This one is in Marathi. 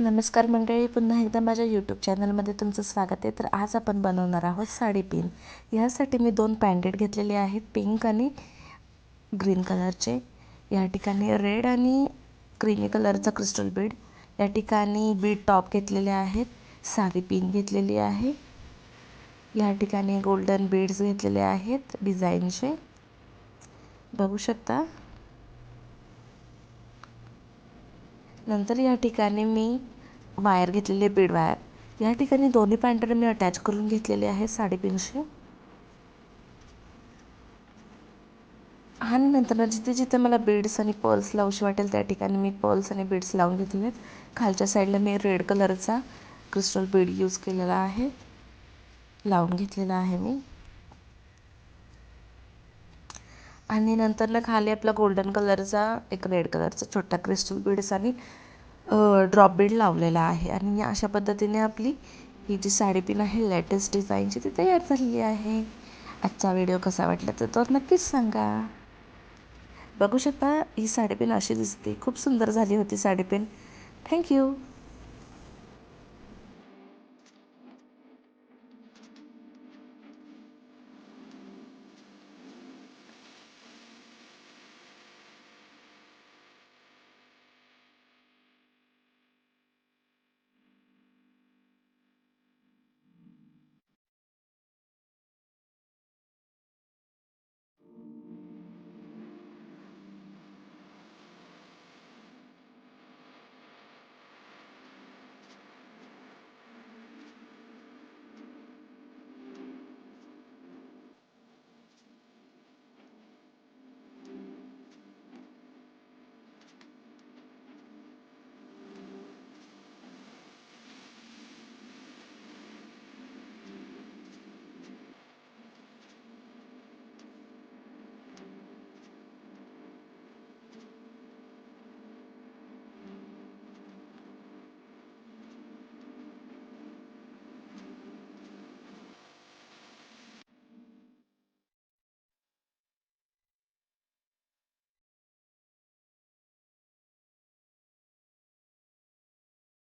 नमस्कार मंडळी पुन्हा एकदा माझ्या यूट्यूब चॅनलमध्ये तुमचं स्वागत आहे. तर आज आपण बनवणार आहोत साडी पिन ह्यासाठी मी दोन पॅन्डेट घेतलेले आहेत पिंक आणि ग्रीन कलरचे या ठिकाणी रेड आणि क्रीमी कलरचा क्रिस्टल बीड या ठिकाणी बीड टॉप घेतलेले आहेत साधी पिन घेतलेली आहे. या ठिकाणी गोल्डन बीड्स घेतलेले आहेत डिझाईनचे बघू शकता? नंतर या ठिकाणी मी वायर घेतलेले बीड वायर या ठिकाणी दोन्ही पॅन्टर मी अटॅच करून घेतलेले आहे साडेतीनशे आणि नंतर जिथे जिथे मला बीड्स आणि पर्ल्स लावशी वाटेल त्या ठिकाणी मी पर्ल्स आणि बीड्स लावून घेतले आहेत. खालच्या साईडला मी रेड कलरचा क्रिस्टल बीड यूज केलेला आहे. लावून घेतलेला आहे मी. आणि नंतर ना खाली आपला गोल्डन कलरचा एक रेड कलरचा छोटा क्रिस्टल बीड्स आणि ड्रॉप बीड लावलेला आहे. आणि अशा पद्धतीने आपली ही जी साडी पिन आहे लेटेस्ट डिझाईनची ती तयार झालेली आहे. आजचा व्हिडिओ कसा वाटला तर तो नक्कीच सांगा. बघू शकता ही साडीपिन अशी दिसते. खूप सुंदर झाली होती साडीपिन थँक्यू